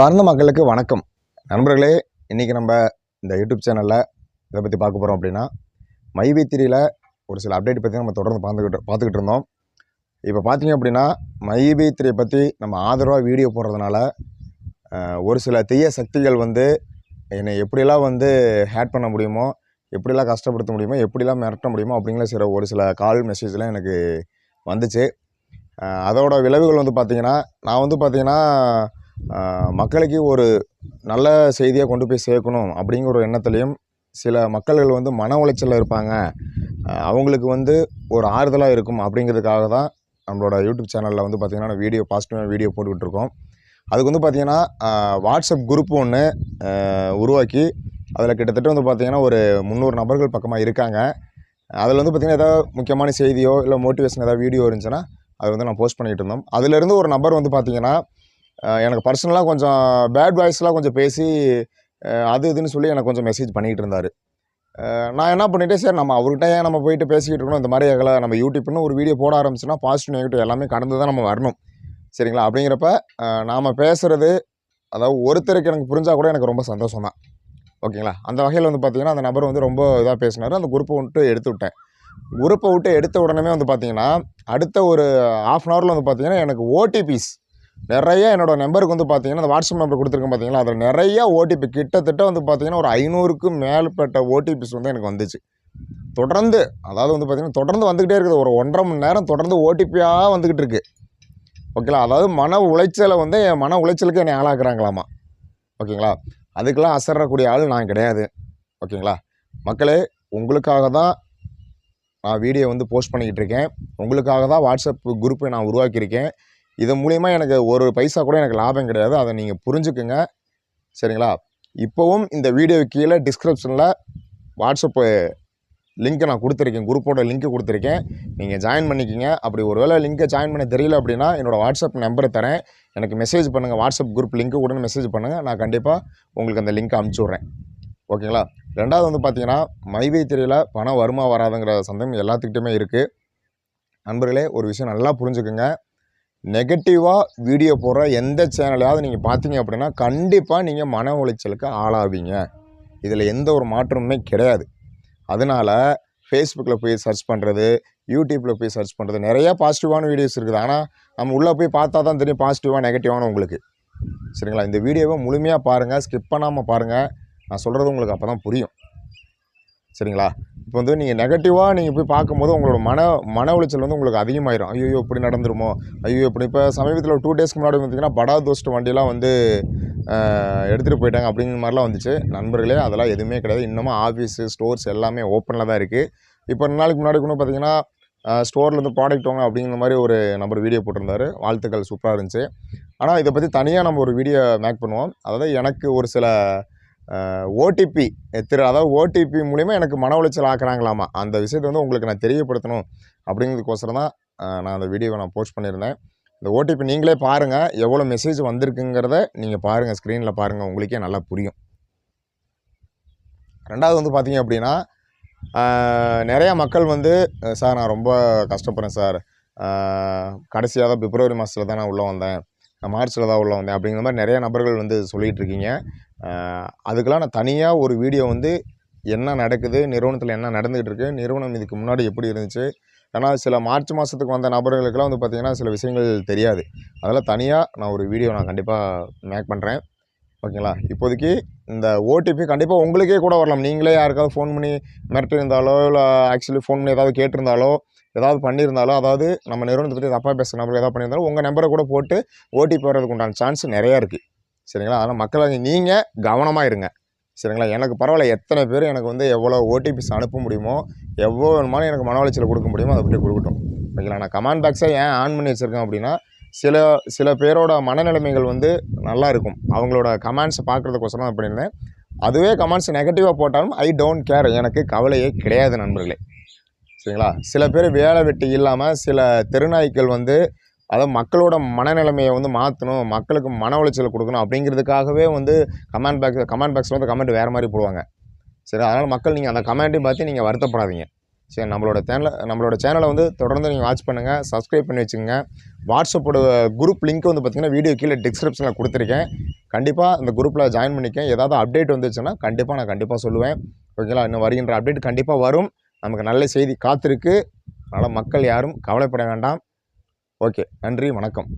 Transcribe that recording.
அன்பார்ந்த மக்களுக்கு வணக்கம். நண்பர்களே இன்றைக்கி நம்ம இந்த யூடியூப் சேனலில் இதை பற்றி பார்க்க போகிறோம் அப்படின்னா மைவி த்ரீயில் ஒரு சில அப்டேட் பற்றி நம்ம தொடர்ந்து பார்த்துக்கிட்டு பார்த்துக்கிட்டு இருந்தோம். இப்போ பார்த்தீங்க அப்படின்னா மைவி த்ரீ பற்றி நம்ம ஆதரவாக வீடியோ போடுறதுனால ஒரு சில தீய சக்திகள் வந்து என்னை எப்படியெல்லாம் வந்து ஹேட் பண்ண முடியுமோ எப்படிலாம் கஷ்டப்படுத்த முடியுமோ எப்படிலாம் மிரட்ட முடியுமோ அப்படிங்கிற சில ஒரு சில கால் மெசேஜ்லாம் எனக்கு வந்துச்சு. அதோடய அதோட விளைவுகள் வந்து பார்த்திங்கன்னா நான் வந்து பார்த்திங்கன்னா மக்களுக்கு ஒரு நல்ல செய்தியாக கொண்டு போய் சேர்க்கணும் அப்படிங்கிற ஒரு எண்ணத்துலேயும் சில மக்கள்கள் வந்து மன உளைச்சலில் இருப்பாங்க. அவங்களுக்கு வந்து ஒரு ஆறுதலாக இருக்கும் அப்படிங்கிறதுக்காக தான் நம்மளோட யூடியூப் சேனலில் வந்து பார்த்திங்கன்னா வீடியோ பாசிட்டிவாக வீடியோ போட்டுக்கிட்டு இருக்கோம். அதுக்கு வந்து பார்த்திங்கன்னா வாட்ஸ்அப் குரூப் ஒன்று உருவாக்கி அதில் கிட்டத்தட்ட வந்து பார்த்திங்கன்னா ஒரு முந்நூறு நபர்கள் பக்கமாக இருக்காங்க. அதில் வந்து பார்த்திங்கன்னா ஏதாவது முக்கியமான செய்தியோ இல்லை மோட்டிவேஷன் ஏதாவது வீடியோ இருந்துச்சுன்னா அதை வந்து நான் போஸ்ட் பண்ணிகிட்டு இருந்தோம். அதுலேருந்து ஒரு நபர் வந்து பார்த்திங்கன்னா எனக்கு பர்சனலாக கொஞ்சம் பேட் வாய்ஸ்லாம் கொஞ்சம் பேசி அது இதுன்னு சொல்லி எனக்கு கொஞ்சம் மெசேஜ் பண்ணிகிட்டு இருந்தார். நான் என்ன பண்ணிட்டேன் சரி நம்ம அவர்கிட்ட ஏன் நம்ம போயிட்டு பேசிக்கிட்டு இருக்கணும் இந்த மாதிரி எங்களை நம்ம யூடியூப்னு ஒரு வீடியோ போட ஆரம்பிச்சுன்னா பாசிட்டிவ் நெகட்டிவ் எல்லாமே கடந்து தான் நம்ம வரணும். சரிங்களா? அப்படிங்கிறப்ப நாம் பேசுகிறது அதாவது ஒருத்தருக்கு எனக்கு புரிஞ்சால் கூட எனக்கு ரொம்ப சந்தோஷம் தான். ஓகேங்களா? அந்த வகையில் வந்து பார்த்திங்கன்னா அந்த நபர் வந்து ரொம்ப இதாக பேசினார். அந்த குரூப்பை விட்டு எடுத்து விட்டேன். குரூப்பை விட்டு எடுத்த உடனே வந்து பார்த்திங்கன்னா அடுத்த ஒரு ஆஃப் அன் ஹவரில் வந்து பார்த்திங்கன்னா எனக்கு ஓடிபிஸ் நிறைய என்னோடய நம்பருக்கு வந்து பார்த்தீங்கன்னா அந்த வாட்ஸ்அப் நம்பர் கொடுத்துருக்கேன் பார்த்தீங்களா அதில் நிறைய ஓடிபி கிட்டத்தட்ட வந்து பார்த்தீங்கன்னா ஒரு ஐநூறுக்கும் மேற்பட்ட ஓடிபிஸ் வந்து எனக்கு வந்துச்சு. தொடர்ந்து அதாவது வந்து பார்த்தீங்கன்னா தொடர்ந்து வந்துக்கிட்டே இருக்குது. ஒரு ஒன்றரை மணி நேரம் தொடர்ந்து ஓடிபியாக வந்துக்கிட்டு இருக்குது ஓகேங்களா அதாவது மன உளைச்சலை வந்து என் மன உளைச்சலுக்கு என்னை ஆளாக்குறாங்களாமா? ஓகேங்களா அதுக்கெல்லாம் அசரக்கூடிய ஆள் நான் கிடையாது. ஓகேங்களா மக்களே உங்களுக்காக தான் நான் வீடியோ வந்து போஸ்ட் பண்ணிக்கிட்டு இருக்கேன். உங்களுக்காக தான் வாட்ஸ்அப் குரூப்பை நான் உருவாக்கியிருக்கேன். இதன் மூலிமா எனக்கு ஒரு பைசா கூட எனக்கு லாபம் கிடையாது. அதை நீங்கள் புரிஞ்சுக்குங்க. சரிங்களா? இப்போவும் இந்த வீடியோ கீழே டிஸ்கிரிப்ஷனில் வாட்ஸ்அப்பு லிங்க்கை நான் கொடுத்துருக்கேன். குரூப்போட லிங்க்கு கொடுத்துருக்கேன். நீங்கள் ஜாயின் பண்ணிக்கிங்க. அப்படி ஒரு வேளை லிங்க்கை ஜாயின் பண்ண தெரியல அப்படின்னா என்னோடய வாட்ஸ்அப் நம்பரை தரேன். எனக்கு மெசேஜ் பண்ணுங்கள் வாட்ஸ்அப் குரூப் லிங்க்கு உடனே மெசேஜ் பண்ணுங்கள் நான் கண்டிப்பாக உங்களுக்கு அந்த லிங்க்கை அனுப்பிச்சி விட்றேன் ஓகேங்களா? ரெண்டாவது வந்து பார்த்தீங்கன்னா மைவை திரையில் பணம் வருமா வராதுங்கிற சந்தேகம் எல்லாத்துக்கிட்டையுமே இருக்குது நண்பர்களே ஒரு விஷயம் நல்லா புரிஞ்சுக்குங்க. நெகட்டிவாக வீடியோ போடுற எந்த சேனலையாவது நீங்கள் பார்த்தீங்க அப்படின்னா கண்டிப்பாக நீங்கள் மன உளைச்சலுக்கு ஆளாவீங்க. இதில் எந்த ஒரு மாற்றமுமே கிடையாது. அதனால் ஃபேஸ்புக்கில் போய் சர்ச் பண்ணுறது யூடியூப்பில் போய் சர்ச் பண்ணுறது நிறையா பாசிட்டிவான வீடியோஸ் இருக்குது. ஆனால் நம்ம உள்ளே போய் பார்த்தா தான் தெரியும் பாசிட்டிவாக நெகட்டிவான உங்களுக்கு. சரிங்களா? இந்த வீடியோவை முழுமையாக பாருங்கள் ஸ்கிப் பண்ணாமல் பாருங்கள் நான் சொல்கிறது உங்களுக்கு அப்போ தான் புரியும். சரிங்களா? இப்போ வந்து நீங்கள் நெகட்டிவாக நீங்கள் போய் பார்க்கும்போது உங்களோட மன மன உளைச்சல் வந்து உங்களுக்கு அதிகமாயிரும். ஐயோ இப்படி நடந்துருமோ? ஐயோ இப்படி இப்போ சமீபத்தில் ஒரு டூ டேஸ்க்கு முன்னாடி பார்த்தீங்கன்னா படா தோஸ்ட் வண்டிலாம் வந்து எடுத்துகிட்டு போயிட்டாங்க அப்படிங்கிற மாதிரிலாம் வந்துச்சு. நண்பர்களே அதெல்லாம் எதுவுமே கிடையாது. இன்னமும் ஆஃபீஸு ஸ்டோர்ஸ் எல்லாமே ஓப்பனில் தான் இருக்குது இப்போ ரெண்டு நாளைக்கு முன்னாடி கூட பார்த்தீங்கன்னா ஸ்டோர்லேருந்து ப்ராடக்ட் வாங்க அப்படிங்கிற மாதிரி ஒரு நம்பர் வீடியோ போட்டிருந்தாரு. வாழ்த்துக்கள் சூப்பராக இருந்துச்சு. ஆனால் இதை பற்றி தனியாக நம்ம ஒரு வீடியோ மேக் பண்ணுவோம். அதாவது எனக்கு ஒரு சில ஓடிபி திரு அதாவது ஓடிபி மூலிமா எனக்கு மன உளைச்சல் ஆக்குறாங்களாமா? அந்த விஷயத்தை வந்து உங்களுக்கு நான் தெரியப்படுத்தணும் அப்படிங்கிறதுக்கோசரம் தான் நான் அந்த வீடியோவை நான் போஸ்ட் பண்ணியிருந்தேன். இந்த ஓடிபி நீங்களே பாருங்கள் எவ்வளோ மெசேஜ் வந்திருக்குங்கிறத நீங்கள் பாருங்கள் ஸ்க்ரீனில் பாருங்கள் உங்களுக்கே நல்லா புரியும். ரெண்டாவது வந்து பார்த்தீங்க அப்படின்னா நிறையா மக்கள் வந்து சார் நான் ரொம்ப கஷ்டப்படுறேன் சார். கடைசியாக தான் பிப்ரவரி மாதத்தில் தான் நான் உள்ளே வந்தேன். நான் மார்ச்சில் தான் உள்ளே வந்தேன். அப்படிங்கிற மாதிரி நிறைய நபர்கள் வந்து சொல்லிகிட்டு இருக்கீங்க அதுக்கெலாம் அதுக்கெல்லாம் நான் தனியாக ஒரு வீடியோ வந்து என்ன நடக்குது நிறுவனத்தில் என்ன நடந்துகிட்டு இருக்குது நிறுவனம் இதுக்கு முன்னாடி எப்படி இருந்துச்சு? ஏன்னா சில மார்ச் மாதத்துக்கு வந்த நபர்களுக்கெல்லாம் வந்து பார்த்திங்கன்னா சில விஷயங்கள் தெரியாது. அதெல்லாம் தனியாக நான் ஒரு வீடியோ நான் கண்டிப்பாக மேக் பண்ணுறேன் ஓகேங்களா? இப்போதைக்கு இந்த ஓடிபி கண்டிப்பாக உங்களுக்கே கூட வரலாம். நீங்களே யாருக்காவது ஃபோன் பண்ணி மிரட்டிருந்தாலோ இல்லை ஆக்சுவலி ஃபோன் பண்ணி ஏதாவது கேட்டிருந்தாலோ ஏதாவது பண்ணியிருந்தாலும் அதாவது நம்ம நிறுவனத்தை பற்றி தப்பாக பேசுகிற நபர் ஏதாவது பண்ணியிருந்தாலும் உங்கள் நம்பரை கூட போட்டு ஓடிபி வர்றதுக்கு உண்டான சான்ஸ் நிறையா இருக்குது சரிங்களா? அதனால் மக்களாக நீங்கள் கவனமாக இருங்க. சரிங்களா? எனக்கு பரவாயில்ல எத்தனை பேர் எனக்கு வந்து எவ்வளோ ஓடிபிஸ் அனுப்ப முடியுமோ எவ்வளோ வேணுமானு எனக்கு மன உளைச்சல் கொடுக்க முடியுமோ அதை பற்றி கொடுக்கட்டும். ஓகேங்களா? நான் கமெண்ட் பாக்ஸை ஏன் ஆன் பண்ணி வச்சுருக்கேன் அப்படின்னா சில சில பேரோட மனநிலைமைகள் வந்து நல்லா இருக்கும். அவங்களோட கமெண்ட்ஸை பார்க்குறதுக்கோசரம் தான் பண்ணியிருந்தேன். அதுவே கமெண்ட்ஸ் நெகட்டிவாக போட்டாலும் ஐ டோன்ட் கேர் எனக்கு கவலையே கிடையாது நண்பர்களே. சரிங்களா? சில பேர் வேலை வெட்டி இல்லாமல் சில தெருநாய்க்கள் வந்து அதாவது மக்களோட மனநிலைமையை வந்து மாற்றணும் மக்களுக்கு மன உளைச்சல் கொடுக்கணும் அப்படிங்கிறதுக்காகவே வந்து கமெண்ட் பாக்ஸ் கமெண்ட் பாக்ஸில் வந்து கமெண்ட் வேறு மாதிரி போடுவாங்க. சரி அதனால் மக்கள் நீங்கள் அந்த கமெண்ட்டையும் பார்த்து நீங்கள் வருத்தப்படாதீங்க. சரி நம்மளோட சேனலை நம்மளோட சேனலை வந்து தொடர்ந்து நீங்கள் வாட்ச் பண்ணுங்கள் சப்ஸ்கிரைப் பண்ணி வச்சுக்கோங்க. வாட்ஸ்அப்போட குரூப் லிங்க் வந்து பார்த்தீங்கன்னா வீடியோ கீழே டிஸ்கிரிப்ஷனில் கொடுத்துருக்கேன். கண்டிப்பாக அந்த குரூப்பில் ஜாயின் பண்ணிக்க ஏதாவது அப்டேட் வந்துச்சுன்னா கண்டிப்பாக நான் கண்டிப்பாக சொல்லுவேன். ஓகேங்களா? இன்னும் வருகின்ற அப்டேட் கண்டிப்பாக வரும். நமக்கு நல்ல செய்தி காத்திருக்கு. அதனால் மக்கள் யாரும் கவலைப்பட வேண்டாம். ஓகே நன்றி வணக்கம்.